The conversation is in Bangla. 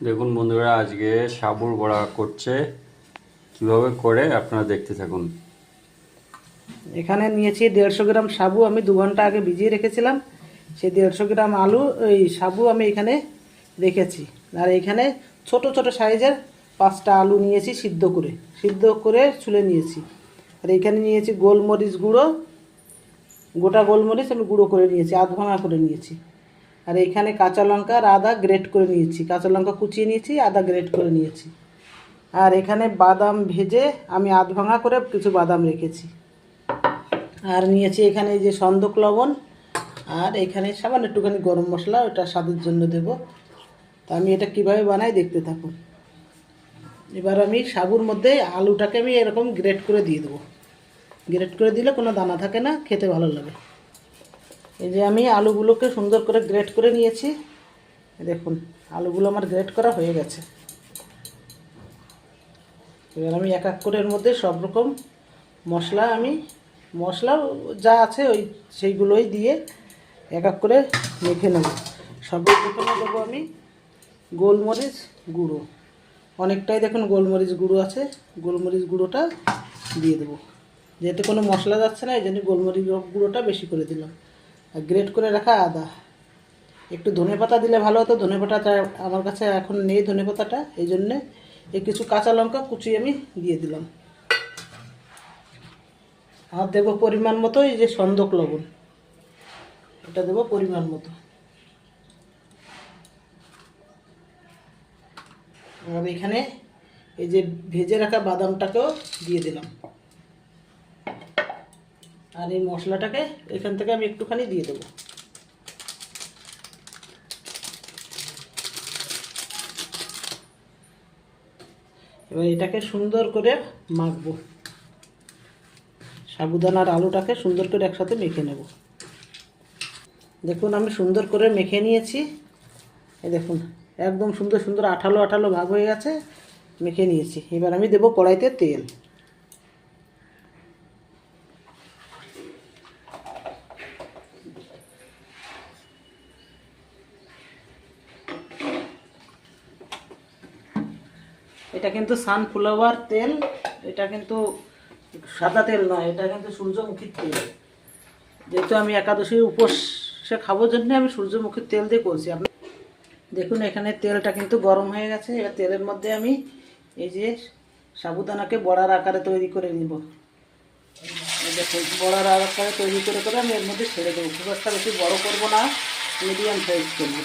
দেখুন বন্ধুরা, আজকে সাবুর বড়া করছে। কীভাবে করে আপনারা দেখতে থাকুন। এখানে নিয়েছি দেড়শো গ্রাম সাবু, আমি দু ঘণ্টা আগে ভিজিয়ে রেখেছিলাম। সেই দেড়শো গ্রাম আলু, এই সাবু আমি এখানে রেখেছি। আর এখানে ছোট ছোট সাইজের পাঁচটা আলু নিয়েছি সিদ্ধ করে। সিদ্ধ করে ছুলে নিয়েছি। আর এখানে নিয়েছি গোলমরিচ গুঁড়ো। গোটা গোলমরিচ আমি গুঁড়ো করে নিয়েছি আধ ভাঙা করে নিয়েছি। আর এখানে কাঁচা লঙ্কা আর আদা গ্রেট করে নিয়েছি। কাঁচা লঙ্কা কুচিয়ে নিয়েছি, আদা গ্রেট করে নিয়েছি। আর এখানে বাদাম ভেজে আমি আধ ভাঙা করে কিছু বাদাম রেখেছি। আর নিয়েছি এখানে এই যে সন্দক লবণ, আর এখানে সামান্য একটুখানি গরম মশলা, ওটা স্বাদের জন্য দেব। তা আমি এটা কীভাবে বানাই দেখতে থাকুন। এবার আমি সাবুর মধ্যে আলুটাকে আমি এরকম গ্রেট করে দিয়ে দেবো। গ্রেট করে দিলে কোনো দানা থাকে না, খেতে ভালো লাগে। এই যে আমি আলুগুলোকে সুন্দর করে গ্রেট করে নিয়েছি। দেখুন, আলুগুলো আমার গ্রেট করা হয়ে গেছে। এবার আমি এক এক করে এর মধ্যে সব রকম মশলা আমি মশলা যা আছে ওই সেইগুলোই দিয়ে এক এক করে মেখে নেব। সব প্রথমে দেবো আমি গোলমরিচ গুঁড়ো। অনেকটাই দেখুন গোলমরিচ গুঁড়ো আছে, গোলমরিচ গুঁড়োটা দিয়ে দেবো। যেহেতু কোনো মশলা যাচ্ছে না, এই জন্য গোলমরিচ গুঁড়োটা বেশি করে দিলাম। আর গ্রেট করে রাখা আদা। একটু ধনে পাতা দিলে ভালো হতো, ধনে পাতাটা আমার কাছে এখন নেই ধনে পাতাটা, এই জন্যে এই কিছু কাঁচা লঙ্কা কুচিয়ে আমি দিয়ে দিলাম। আর দেবো পরিমাণ মতো এই যে সন্দক লবণ। এটা দেবো পরিমাণ মতো। আর এখানে এই যে ভেজে রাখা বাদামটাকেও দিয়ে দিলাম। আর এই মশলাটাকে এখান থেকে আমি একটুখানি দিয়ে দেবো। এবার এটাকে সুন্দর করে মাখবো। সাবুদানার আলুটাকে সুন্দর করে একসাথে মেখে নেব। দেখুন, আমি সুন্দর করে মেখে নিয়েছি। এই দেখুন, একদম সুন্দর সুন্দর আঠালো আঠালো ভাগ হয়ে গেছে, মেখে নিয়েছি। এবার আমি দেবো কড়াইতে তেল। এটা কিন্তু সানফ্লাওয়ার তেল, এটা কিন্তু সাদা তেল নয়, এটা কিন্তু সূর্যমুখীর তেল। যেহেতু আমি একাদশী উপোসে খাবোর জন্য আমি সূর্যমুখীর তেল দিয়ে করছি আপনি দেখুন, এখানে তেলটা কিন্তু গরম হয়ে গেছে। এবার তেলের মধ্যে আমি এই যে সাবুদানাকে বড়ার আকারে তৈরি করে নিব। দেখুন বড়ার আকারে তৈরি করে করে আমি এর মধ্যে ছেড়ে দেবো। খুব একটা বেশি বড় করব না মিডিয়াম সাইজ করব।